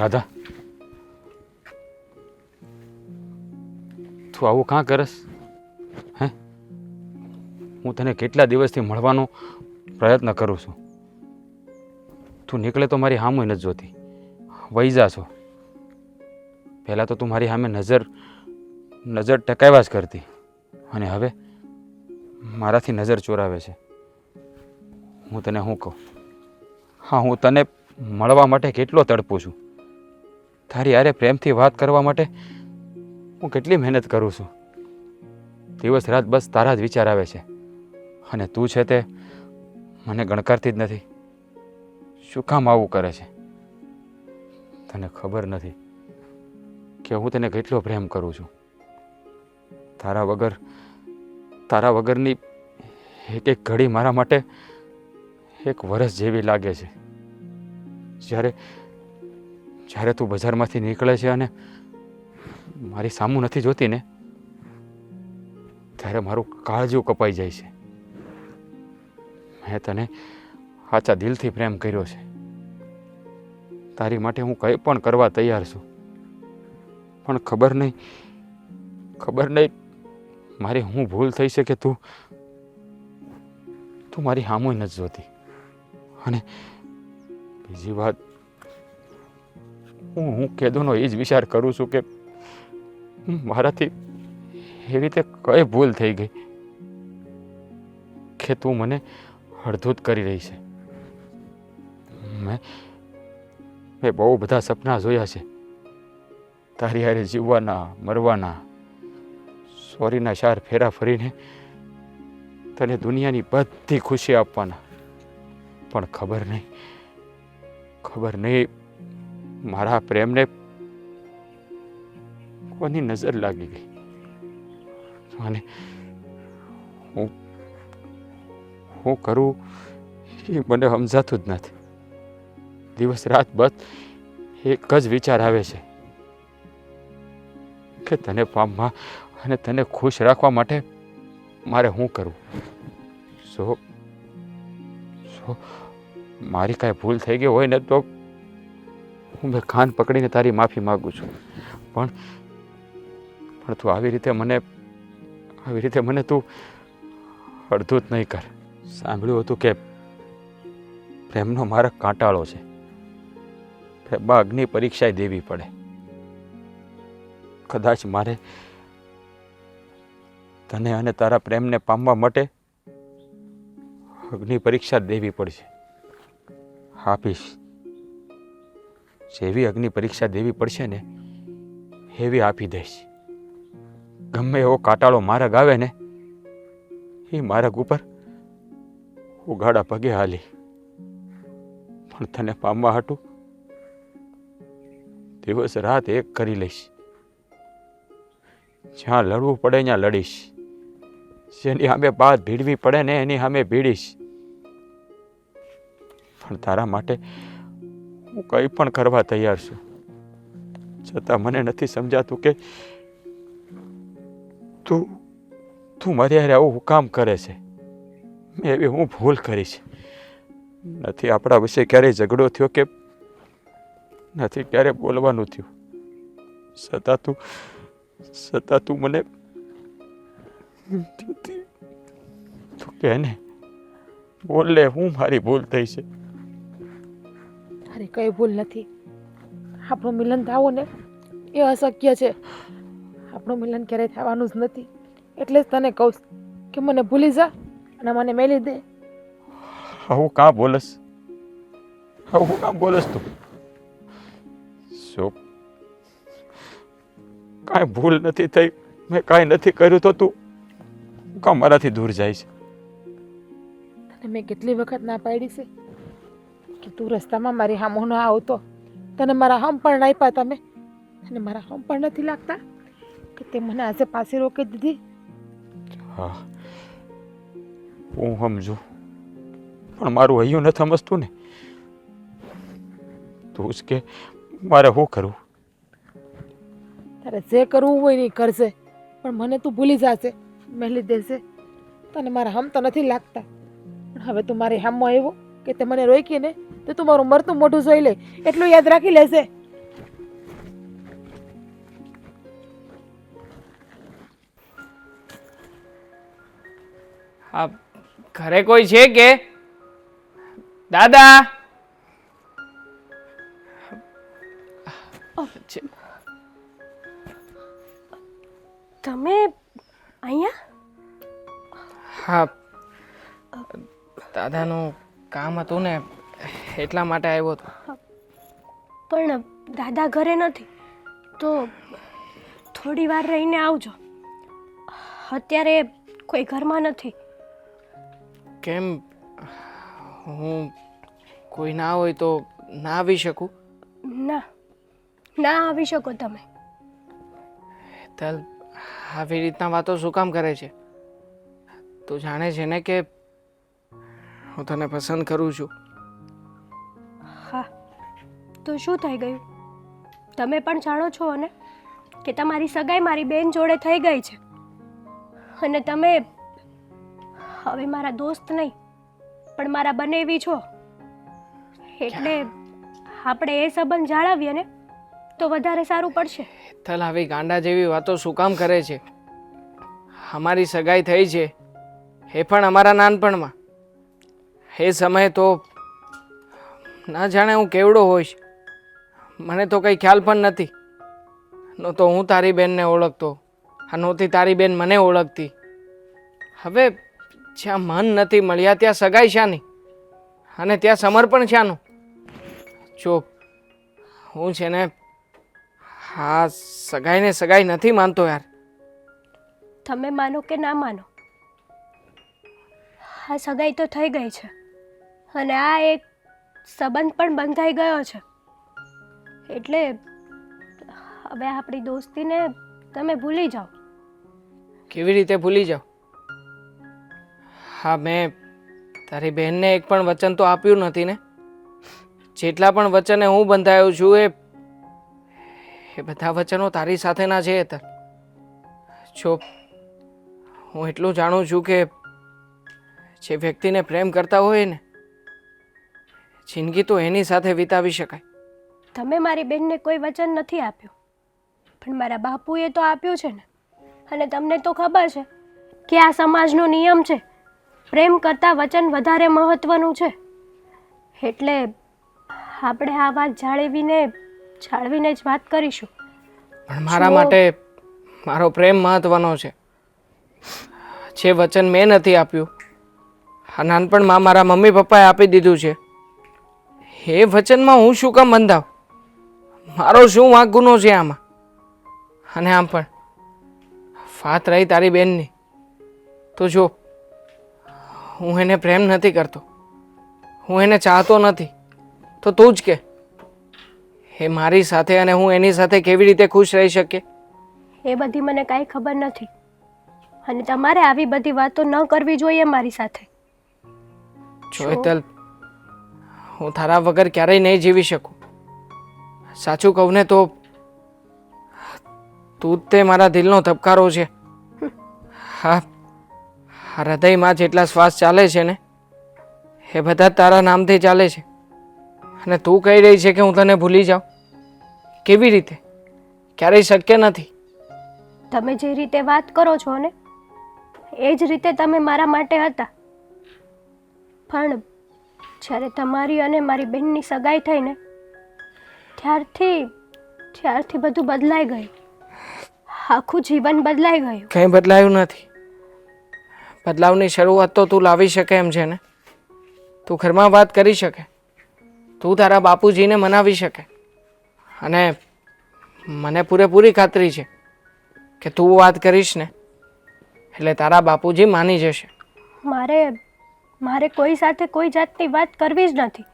રાધા. તું આવું કાં કરસ? હે? હું તને કેટલા દિવસથી મળવાનો પ્રયત્ન કરું છું. તું નીકળે તો મારી હામું નથી જોતી. વહી છો. પહેલાં તો તું મારી સામે નજર નજર ટકાવ્યા જ કરતી. અને હવે મારાથી નજર ચોરાવે છે. હું તને શું કહું? હા, હું તને મળવા માટે કેટલો તડપું છું. તારી યારે પ્રેમથી વાત કરવા માટે હું કેટલી મહેનત કરું છું. દિવસ રાત બસ તારા જ વિચાર આવે છે. અને તું છે તે મને ગણકારતી જ નથી. શું કામ આવું કરે છે? તને ખબર નથી કે હું તને કેટલો પ્રેમ કરું છું. તારા વગર, તારા વગરની એક એક ઘડી મારા માટે એક વરસ જેવી લાગે છે. જ્યારે જ્યારે તું બજારમાંથી નીકળે છે અને મારી સામું નથી જોતી ને ત્યારે મારું કાળજું કપાઈ જાય છે. મેં તને સાચા દિલથી પ્રેમ કર્યો છે. તારી માટે હું કંઈ પણ કરવા તૈયાર છું. પણ ખબર નહીં ખબર નહીં મારી હું ભૂલ થઈ છે કે તું તું મારી સામું નથી જોતી. અને બીજી વાત હું હું કેદોનો એ જ વિચાર કરું છું કે મારાથી એવી રીતે કઈ ભૂલ થઈ ગઈ કે તું મને અડધૂત કરી રહી છે. મેં મેં બહુ બધા સપના જોયા છે. તારી હારે જીવવાના, મરવાના, સોરીના શાર ફેરા ફરીને તને દુનિયાની બધી ખુશી આપવાના. પણ ખબર નહીં ખબર નહીં મારા પ્રેમને કોની નજર લાગી ગઈ? અને હું હું કરું એ મને સમજાતું જ નથી. દિવસ રાત બસ એક જ વિચાર આવે છે કે તને પામવા અને તને ખુશ રાખવા માટે મારે શું કરવું સો સો, મારી કાંઈ ભૂલ થઈ ગઈ હોય ને તો હું મેં કાન પકડીને તારી માફી માગું છું. પણ પણ તું આવી રીતે મને, આવી રીતે મને તું અડધું જ નહીં કર. સાંભળ્યું હતું કે પ્રેમનો મારા કાંટાળો છે. પ્રેમમાં અગ્નિ પરીક્ષાએ દેવી પડે. કદાચ મારે તને અને તારા પ્રેમને પામવા માટે અગ્નિ પરીક્ષા દેવી પડશે. આપીશ. જેવી અગ્નિ પરીક્ષા દેવી પડશે ને, એવી આપી દઈશ. ગમે એવો કાટાળો મારગ આવે ને, એ મારગ ઉપર ઉગાડા પગે હાલી. પણ તને પામવા હાટું દિવસ રાત એક કરી લઈશ. જ્યાં લડવું પડે ત્યાં લડીશ. જેની સામે બાદ ભીડવી પડે ને એની સામે ભીડીશ. પણ તારા માટે હું કંઈ પણ કરવા તૈયાર છું. છતાં મને નથી સમજાતું કે તું તું મારી હારે આવું કામ કરે છે. મેં એવી હું ભૂલ કરી છે. નથી આપણા વિશે ક્યારેય ઝઘડો થયો કે નથી ક્યારે બોલવાનું થયું. છતાં તું છતાં તું મને તું કહે ને, બોલ લે, હું મારી ભૂલ થઈ છે. તારી કઈ ભૂલ નથી. આપણું મિલન થવું ને એ અશક્ય છે. આપણું મિલન ક્યારેય થવાનું જ નથી. એટલે જ તને કહું કે મને ભૂલી જા અને મને મેલી દે. આવું કાં બોલસ? આવું કાં બોલસ તું? શું? કાંઈ ભૂલ નથી થઈ. મેં કાંઈ નથી કર્યું તો તું કાં મારાથી દૂર જાય છે? તને મેં કેટલી વખત ના પાડી છે? કે તું રસ્તામાં મારી હામો ન આવતો. તને મારા હમ પણ આપ્યા તમે. અને મારા હમ પણ નથી લાગતા કે તે મને આજે પાસે રોકી દીધી. હા હું સમજુ. પણ મારું હૈયું નથી સમજતું ને. તું જ કે મારે શું કરવું? તારે જે કરવું હોય નહીં કરશે પણ મને તું ભૂલી જશે મેલી દેશે તને મારા હમ તો નથી લાગતા. પણ હવે તું મારી હામો આવ્યો. કે તે મને રોકી ને તો તું મારું મરતું મોઢું જોઈ લે એટલું યાદ રાખી લેશે આ ઘરે કોઈ છે કે? દાદા! તમે અહીંયા? હા. દાદાનું કામ હતું ને એટલા માટે આવ્યો હતો. પણ દાદા ઘરે નથી તો થોડી વાર રહીને આવજો. અત્યારે કોઈ ઘરમાં નથી. કેમ? હું કોઈ ના હોય તો ના આવી શકું? ના ના આવી શકો તમે. તલ આવી રીતના વાતો શું કામ કરે છે? તું જાણે છે ને કે હું તને પસંદ કરું છું. હા તો શું થઈ ગયું? તમે પણ જાણો છો ને કે તમારી સગાઈ મારી બેન જોડે થઈ ગઈ છે. અને તમે હવે મારા દોસ્ત નહીં પણ મારા બનેવી છો. એટલે આપણે એ સંબંધ જાળવીએ ને તો વધારે સારું પડશે. તલ આવી ગાંડા જેવી વાતો શું કામ કરે છે? અમારી સગાઈ થઈ છે એ પણ અમારા નાનપણમાં. એ સમયે તો ના જાણે હું કેવડો હોઈશ. મને તો કંઈ ખ્યાલ પણ નથી. તો હું તારી બેનને ઓળખતો, આ નહોતી તારી બેન મને ઓળખતી. હવે જ્યાં મન નથી મળ્યા ત્યાં સગાઈ શાની? અને ત્યાં સમર્પણ શાનું? જો, હું છે ને હા, સગાઈને સગાઈ નથી માનતો યાર. તમે માનો કે ના માનો? આ સગાઈ તો થઈ ગઈ છે. અને આ એક સંબંધ પણ બંધાઈ ગયો છે. એટલે હવે આપણી દોસ્તીને તમે ભૂલી જાઓ. કેવી રીતે ભૂલી જાઓ? હા, મેં તારી બહેનને એક પણ વચન તો આપ્યું નથી ને? જેટલા પણ વચને હું બંધાયો છું એ એ બધા વચનો તારી સાથેના છે તર જો, હું એટલું જાણું છું કે જે વ્યક્તિને પ્રેમ કરતા હોય ને જિંદગી તો એની સાથે વિતાવી શકાય. તમે મારી બેનને કોઈ વચન નથી આપ્યું. પણ મારા બાપુએ તો આપ્યું છે ને. અને તમને તો ખબર છે કે આ સમાજનો નિયમ છે. પ્રેમ કરતાં વચન વધારે મહત્વનું છે. એટલે આપણે આ વાત જાળવીને જાળવીને જ વાત કરીશું. પણ મારા માટે મારો પ્રેમ મહત્વનો છે. જે વચન મેં નથી આપ્યું આ નાનપણમાં મારા મમ્મી પપ્પાએ આપી દીધું છે. એ વચનમાં હું શું કામ બંધાવ? મારો શું વાંક ગુનો છે આમાં? અને આમ પણ. ફાત રહી તારી બેનની. તો જો હું એને પ્રેમ નથી કરતો. હું એને ચાહતો નથી. તો તું જ કે એ મારી સાથે અને હું એની સાથે કેવી રીતે ખુશ રહી શકે એ બધી મને કાંઈ ખબર નથી. અને તમારે આવી બધી વાતો ન કરવી જોઈએ મારી સાથે. જો હેતલ હું તારા વગર ક્યારેય નહીં જીવી શકું. સાચું કહું ને તો તું જ તે મારા દિલનો ધબકારો છે. હા, હૃદયમાં જેટલા શ્વાસ ચાલે છે ને, એ બધા તારા નામથી ચાલે છે. અને તું કહી રહી છે કે હું તને ભૂલી જાઉં. કેવી રીતે? ક્યારેય શક્ય નથી. તમે જે રીતે વાત કરો છો ને, એ જ રીતે તમે મારા માટે હતા. પણ જ્યારે તમારી અને મારી બહેનની સગાઈ થઈ ને ત્યારથી ત્યારથી બધું બદલાઈ ગયું. આખું જીવન બદલાઈ ગયું. કંઈ બદલાયું નથી. બદલાવની શરૂઆત તો તું લાવી શકે એમ છે ને? તું ઘરમાં વાત કરી શકે. તું તારા બાપુજીને મનાવી શકે. અને મને પૂરેપૂરી ખાતરી છે કે તું વાત કરીશ ને એટલે તારા બાપુજી માની જશે. મારે મારે કોઈ સાથે કોઈ જાતની વાત કરવી જ નથી.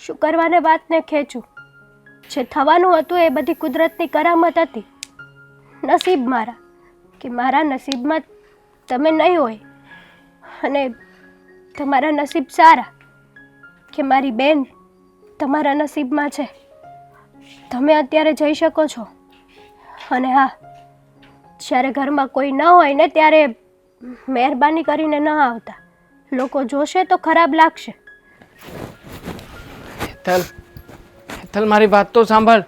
શું કરવાને વાતને ખેંચું. જે થવાનું હતું એ બધી કુદરતની કરામત હતી. નસીબ મારા, કે મારા નસીબમાં તમે નહીં હોય. અને તમારા નસીબ સારા, કે મારી બેન તમારા નસીબમાં છે. તમે અત્યારે જઈ શકો છો. અને હા, જ્યારે ઘરમાં કોઈ ન હોય ને ત્યારે મહેરબાની કરીને ન આવતા. લોકો જોશે તો ખરાબ લાગશે. હેતલ હેતલ મારી વાત તો સાંભળ.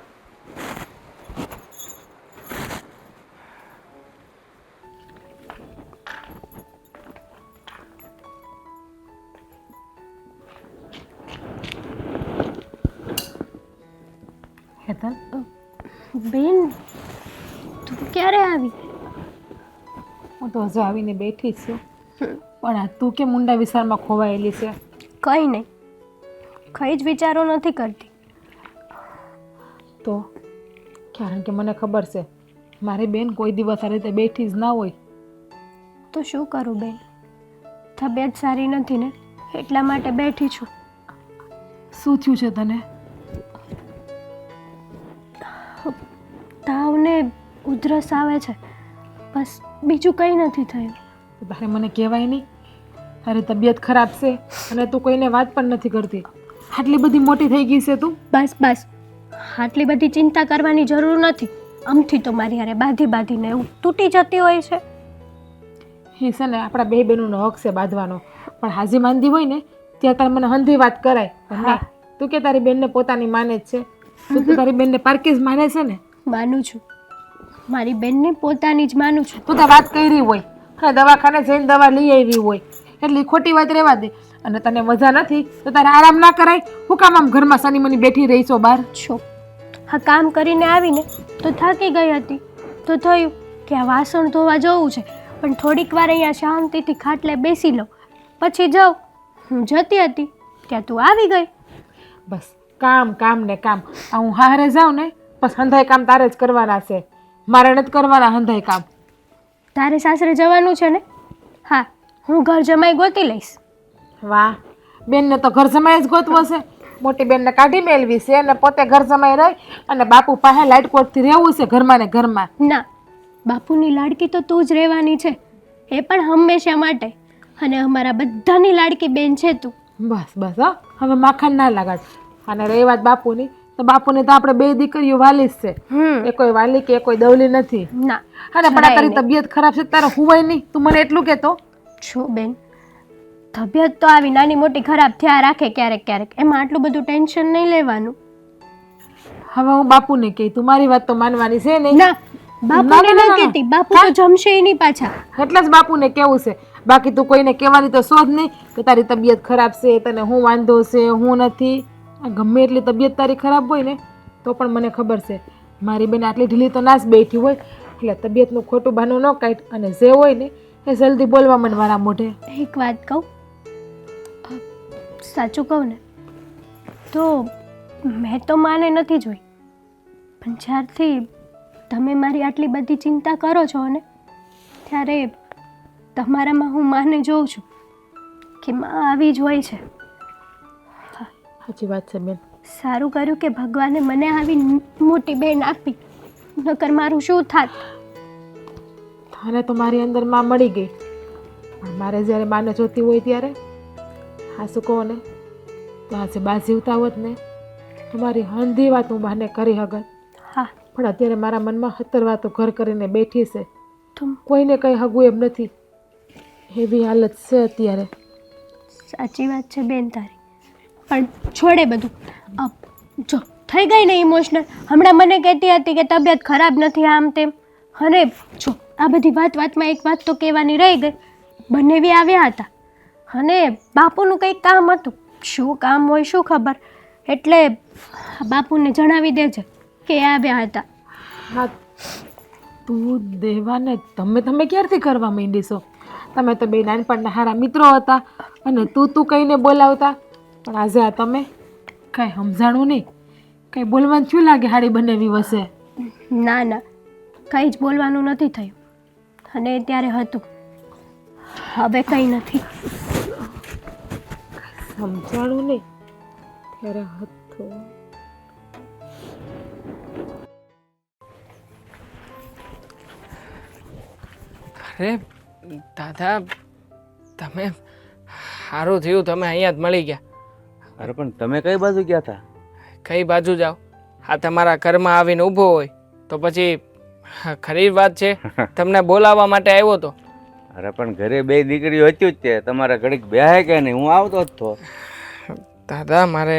હેતલ બેન તું ક્યારે આવી? હું તો હજુ આવીને બેઠી છું. પણ આ તું કે મુંડા વિસ્તારમાં ખોવાયેલી છે? કંઈ નહીં. કંઈ જ વિચારો નથી કરતી. તો? કારણ કે મને ખબર છે મારી બેન કોઈ દિવસ આ રીતે બેઠી જ ના હોય. તો શું કરું બેન? તબિયત સારી નથી ને એટલા માટે બેઠી છું. શું થયું છે તને? તાવ ને ઉધરસ આવે છે બસ બીજું કંઈ નથી થયું. તારે મને કહેવાય નહીં. તારી તબિયત ખરાબ છે અને તું કોઈને વાત પણ નથી કરતી. આટલી બધી મોટી થઈ ગઈ છે તું? બસ બસ. આટલી બધી ચિંતા કરવાની જરૂર નથી. આમથી તો મારી હારે બાંધી બાંધીને એવું તૂટી જતી હોય છે. એ છે ને આપણા બે બહેનોનો હક છે બાંધવાનો. પણ હાજી માંદી હોય ને ત્યાં તારે મને હંધી વાત કરાય. હા. તું કે તારી બેનને પોતાની માને જ છે. તું તો તારી બેનને પારકી જ માને છે ને. માનું છું. મારી બેનને પોતાની જ માનું છું. તું તો વાત કરી હોય. અને દવાખાને જઈને દવા લઈ આવી હોય. એટલે ખોટી વાત રહેવા દે. અને તને મજા નથી તો તારે આરામ ના કરાય. હું કામ આમ ઘરમાં સની મની બેઠી રહી છો બહાર? છો. હા કામ કરીને આવીને તો થાકી ગઈ હતી. તો થયું કે આ વાસણ ધોવા જવું છે. પણ થોડીક વાર અહીંયા શાંતિથી ખાટલે બેસી લો. પછી જાઉં. હું જતી હતી ત્યાં તું આવી ગઈ. બસ કામ કામ ને કામ. આ હું હારે જાઉં ને બસ હંધાય કામ તારે જ કરવાના છે. મારે નથી કરવાના હંધાય કામ. તારે સાસરે જવાનું છે ને? હા હું ઘર જમાઈ ગોતી લઈશ. વાહ બેનને તો ઘર જમાઈ જ ગોતવો છે. મોટી બેનને કાઢી મેળવી છે અને પોતે ઘર જમાઈ રહી અને બાપુ પાસે લાઇટકોટથી રહેવું છે ઘરમાં ને ઘરમાં. ના બાપુની લાડકી તો તું જ રહેવાની છે. એ પણ હંમેશા માટે. અને અમારા બધાની લાડકી બેન છે તું. બસ બસ હો. હવે માખણ ના લગાડ. અને રહી વાત બાપુની. તો બાપુને તો આપણે બે દીકરીઓ વાલી જ છે એ કોઈ વાલી કે એ કોઈ દવલી નથી. ના. અરે પણ આ તારી તબિયત ખરાબ છે તારે હુવાય નહીં. તું મને એટલું કહેતો. છો બેન. તબિયત તો આવી નાની મોટી ખરાબ થયા રાખે ક્યારેક ક્યારેક. એમાં આટલું બધું ટેન્શન નહીં લેવાનું. હવે હું બાપુને કહી તું મારી વાત તો માનવાની છે નહીં. ના બાપુને ના, કહેતી. બાપુ તો જમશે એની પાછા. એટલે જ બાપુને કેવું છે. બાકી તું કોઈને કહેવાની તો શોધ નહીં કે તારી તબિયત ખરાબ છે તને હું વાંધો છે હું નથી. ગમે એટલી તબિયત તારી ખરાબ હોય ને, તો પણ મને ખબર છે. મારી બેન આટલી ઢીલી તો ના બેઠી હોય, એટલે તબિયતનું ખોટું બહાનું ન કાઢ અને જે હોય ને, એ જલ્દી બોલવા માંડવાના મોઢે. એક વાત કહું? સાચું કહું ને, તો મેં તો માને નથી જોઈ. પણ જ્યારથી તમે મારી આટલી બધી ચિંતા કરો છો ને, ત્યારે તમારામાં હું માને જોઉં છું કે માં આવી જ હોય છે. સાચી વાત છે બેન. સારું કર્યું કે ભગવાને મને આવી મોટી બેન આપી. નકર મારું શું થાત? તને તો મારી અંદરમાં મળી ગઈ. પણ મારે જ્યારે માને જોતી હોય ત્યારે હા શું કહો ને તો આજે બા જીવતા હોત ને તમારી મારી હંધી વાત હું બાને કરી હગત. હા. પણ અત્યારે મારા મનમાં સત્તર વાતો ઘર કરીને બેઠી છે. કોઈને કંઈ હગું એમ નથી. એવી હાલત છે અત્યારે. સાચી વાત છે બેન તારી. પણ છોડે બધું. જો, થઈ ગઈ ને ઇમોશનલ હમણાં મને કહેતી હતી કે તબિયત ખરાબ નથી આમ તેમ. અને જો, આ બધી વાત વાતમાં એક વાત તો કહેવાની રહી ગઈ. બંને બી આવ્યા હતા. અને બાપુનું કંઈક કામ હતું. શું કામ હોય શું ખબર. એટલે બાપુને જણાવી દેજે કે આવ્યા હતા. હા, તું દેવાને, તમે તમે ક્યારથી કરવા માંડીશો? તમે તો બે નાનપણના હારા મિત્રો હતા અને તું તું કહીને બોલાવતા. પણ આજે આ તમે કાંઈ સમજાણું નહીં. કંઈ બોલવાનું શું લાગે હાડી બનેવી વસે? ના ના. કંઈ જ બોલવાનું નથી થયું. અને ત્યારે હતું. હવે કંઈ નથી. સમજાણું નહીં. ત્યારે હતું. અરે દાદા તમે સારું થયું. તમે અહીંયા જ મળી ગયા. અરે પણ તમે કઈ બાજુ ગયા હતા કઈ બાજુ જાઓ? આ તમારા ઘરમાં આવીને ઊભો હોય તો પછી હા, ખરી વાત છે તમને બોલાવવા માટે આવ્યો તો. અરે પણ ઘરે બે દીકરીઓ હતી જ તે તમારા ઘડીક બેહાય કે નહીં? હું આવતો જ તો. દાદા મારે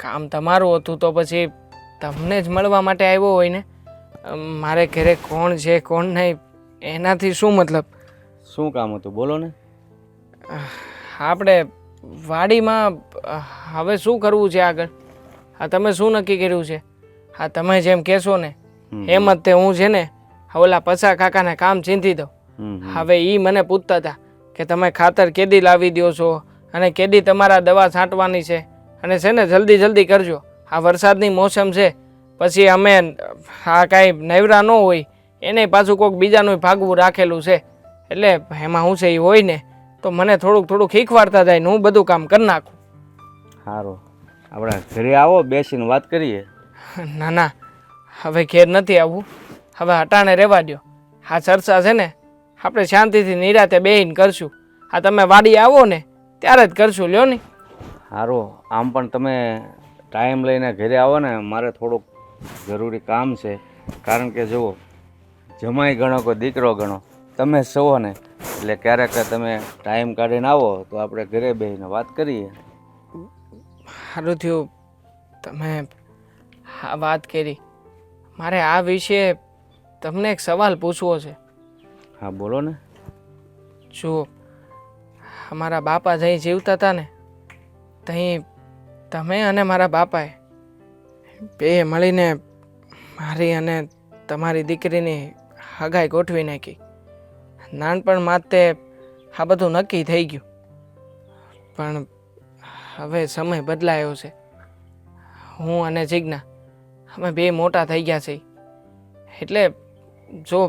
કામ તમારું હતું તો પછી તમને જ મળવા માટે આવ્યો હોય ને? અમ, મારે ઘરે કોણ છે કોણ નહીં એનાથી શું મતલબ? શું કામ હતું? બોલો ને. આપણે વાડીમાં હવે શું કરવું છે આગળ? હા તમે શું નક્કી કર્યું છે? હા તમે જેમ કહેશો ને. એમ જ તે હું છે ને ઓલા પસા કાકાને કામ ચીંધી દઉં. હવે એ મને પૂછતા હતા કે તમે ખાતર કેદી લાવી દો છો અને કેદી તમારા દવા છાંટવાની છે અને છે ને જલ્દી જલ્દી કરજો. આ વરસાદની મોસમ છે પછી અમે આ કાંઈ નવરા ન હોય એને પાછું કોઈક બીજાનું ભાગવું રાખેલું છે. એટલે એમાં હું છે એ હોય ને તો મને થોડુંક થોડુંક શીખવાડતા જાય ને હું બધું કામ કરી નાખું. સારું આપણે ઘરે આવો બેસીને વાત કરીએ. ના ના. હવે ઘેર નથી આવવું હવે હટાણે રહેવા દ્યો. આ ચર્ચા છે ને આપણે શાંતિથી નિરાતે બેહીને કરશું. આ તમે વાડી આવો ને ત્યારે જ કરશું લ્યો ને. સારું આમ પણ તમે ટાઈમ લઈને ઘરે આવો ને મારે થોડુંક જરૂરી કામ છે. કારણ કે જુઓ જમાઈ ગણો કે દીકરો ગણો તમે છો ને એટલે ક્યારેક તમે ટાઈમ કાઢીને આવો તો આપણે ઘરે બેસીને વાત કરીએ. સારું થયું તમે આ વાત કરી. મારે આ વિશે તમને એક સવાલ પૂછવો છે. હા બોલો ને. જુઓ અમારા બાપા જઈ જીવતા હતા ને ત્યાં તમે અને મારા બાપાએ બે મળીને મારી અને તમારી દીકરીની હગાઈ ગોઠવી નાખી. નાનપણમાં જ તે આ બધું નક્કી થઈ ગયું. પણ હવે સમય બદલાયો છે. હું અને જિજ્ઞા અમે બે મોટા થઈ ગયા છે એટલે જો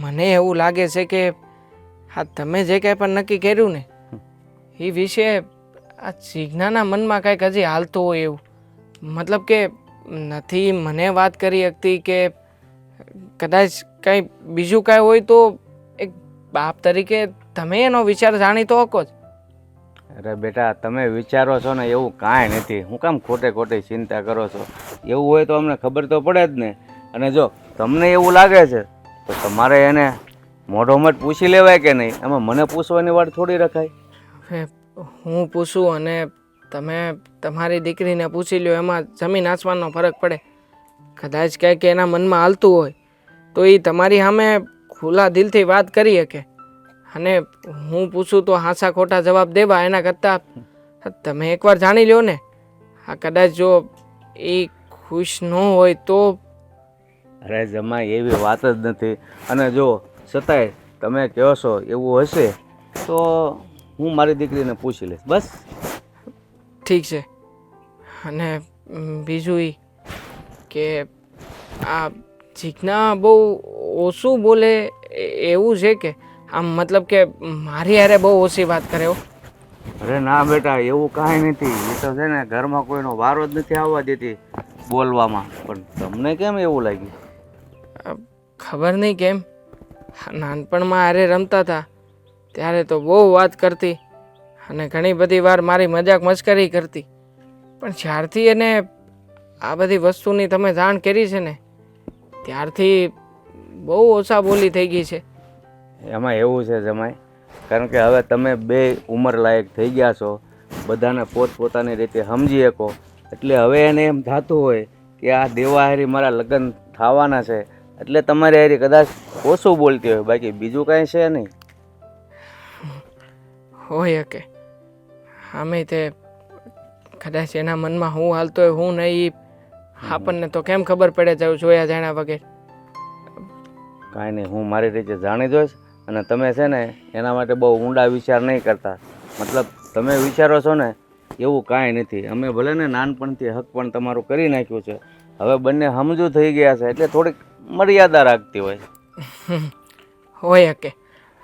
મને એવું લાગે છે કે આ તમે જે કાંઈ પણ નક્કી કર્યું ને, એ વિશે આ જિજ્ઞાના મનમાં કાંઈક હજી હાલતું હોય એવું. મતલબ કે નથી મને વાત કરી શકતી કે કદાચ કાંઈ બીજું કાંઈ હોય તો બાપ તરીકે તમે એનો વિચાર જાણીતો હકો જ. અરે બેટા તમે વિચારો છો ને એવું કાંઈ નથી. હું કામ ખોટે ખોટી ચિંતા કરો છો? એવું હોય તો અમને ખબર તો પડે જ ને. અને જો તમને એવું લાગે છે તો તમારે એને મોઢોમાં જ પૂછી લેવાય કે નહીં? એમાં મને પૂછવાની વાત થોડી રખાય. હું પૂછું અને તમે તમારી દીકરીને પૂછી લ્યો એમાં જમીન આસમાનનો ફરક પડે. કદાચ ક્યાંક એના મનમાં હાલતું હોય તો એ તમારી સામે ખુલ્લા દિલથી વાત કરી શકે. અને હું પૂછું તો હાંસા ખોટા જવાબ દેવા એના કરતાં. તમે એકવાર જાણી લ્યો ને. આ કદાચ જો એ ખુશ ન હોય તો અરે જમાય એવી વાત જ નથી. અને જો છતાંય તમે કહો છો એવું હશે તો હું મારી દીકરીને પૂછી લઈશ. બસ. ઠીક છે. અને બીજું એ કે આ જીજ્ઞા બહુ ઓછું બોલે એવું છે કે? આમ મતલબ કે મારી હારે બહુ ઓછી વાત કરે હો. અરે ના બેટા એવું કાંઈ નથી. એ તો છે ને ઘરમાં કોઈનો વારો જ નથી આવવા દેતી બોલવામાં. પણ તમને કેમ એવું લાગ્યું? ખબર નહીં કેમ. નાનપણમાં હારે રમતા હતા. ત્યારે તો બહુ વાત કરતી અને ઘણી બધી વાર મારી મજાક મસ્કરી કરતી. પણ જ્યારથી એને આ બધી વસ્તુની તમે જાણ કરી છે ને ત્યારથી બહુ ઓછા બોલી થઈ ગઈ છે. એમાં એવું છે જમાય કારણ કે હવે તમે બે ઉંમર લાયક થઈ ગયા છો બધાને પોતપોતાની રીતે સમજી શકો. એટલે હવે એને એમ થતું હોય કે આ દેવાહારી મારા લગ્ન થવાના છે એટલે તમારે હારી કદાચ ઓછું બોલતી હોય બાકી બીજું કાંઈ છે નહીં. હોય શકે અમે તે કદાચ એના મનમાં હું હાલતો હોય હું નહીં આપણને તો કેમ ખબર પડે જાઉં જોયા જાણ્યા વગર. કાંઈ નહીં હું મારી રીતે જાણી જોઈશ અને તમે છે ને એના માટે બહુ ઊંડા વિચાર નહીં કરતા. મતલબ તમે વિચારો છો ને એવું કાંઈ નથી. અમે ભલે ને નાનપણથી હક પણ તમારું કરી નાખ્યું છે. હવે બંને સમજુ થઈ ગયા છે એટલે થોડીક મર્યાદા રાખતી હોય. હોય શકે.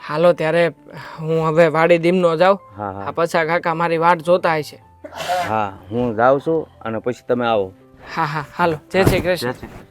હાલો ત્યારે હું હવે વાડી દીમનો જાઉં. હા આ હા પછા કાકા મારી વાટ જોતા હશે. હા હું જાઉં છું અને પછી તમે આવો. હા હા હાલો. જય શ્રી કૃષ્ણ જય શ્રી કૃષ્ણ.